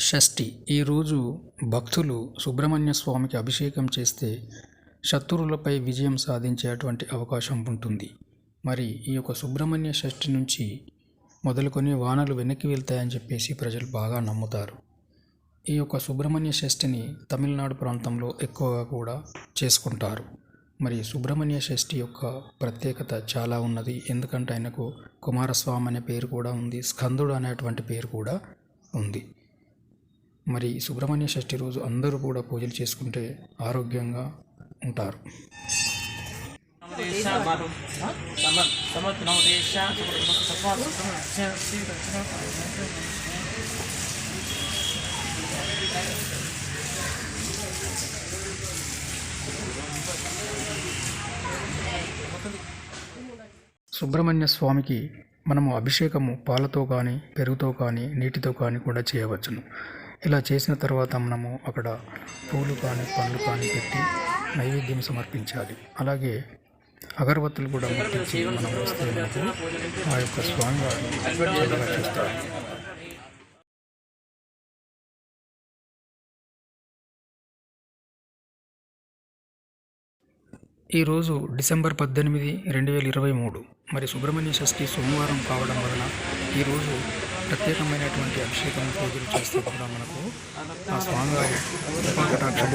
షష్ఠి. ఈరోజు భక్తులు సుబ్రహ్మణ్య స్వామికి అభిషేకం చేస్తే శత్రువులపై విజయం సాధించేటువంటి అవకాశం ఉంటుంది. మరి ఈ యొక్క సుబ్రహ్మణ్య షష్ఠి నుంచి మొదలుకొని వానలు వెనక్కి వెళ్తాయని చెప్పేసి ప్రజలు బాగా నమ్ముతారు. ఈ యొక్క సుబ్రహ్మణ్య షష్ఠిని తమిళనాడు ప్రాంతంలో ఎక్కువగా కూడా చేసుకుంటారు. మరి సుబ్రహ్మణ్య షష్ఠి యొక్క ప్రత్యేకత చాలా ఉన్నది. ఎందుకంటే ఆయనకు కుమారస్వామి అనే పేరు కూడా ఉంది. స్కందుడు అనేటువంటి పేరు కూడా ఉంది. మరి సుబ్రహ్మణ్య షష్ఠి రోజు అందరూ కూడా పూజలు చేసుకుంటే ఆరోగ్యంగా ఉంటారు. సుబ్రహ్మణ్య స్వామికి మనము అభిషేకము పాలతో కానీ పెరుగుతో కానీ నీటితో కానీ కూడా చేయవచ్చును. ఇలా చేసిన తర్వాత మనము అక్కడ పూలు కానీ పండ్లు కానీ పెట్టి నైవేద్యం సమర్పించాలి. అలాగే అగరబత్తులు కూడా ముట్టించి మనం వస్తే మనకు ఆ యొక్క స్వామివారు చల్లగా ఈరోజు డిసెంబర్ పద్దెనిమిది రెండు వేల ఇరవై మూడు మరి సుబ్రహ్మణ్య షష్ఠి సోమవారం కావడం వలన ఈరోజు ప్రత్యేకమైనటువంటి అభిషేకం పూజలు చేస్తూ కూడా మనకు ఆ స్వామివారి కృపాకటాక్షం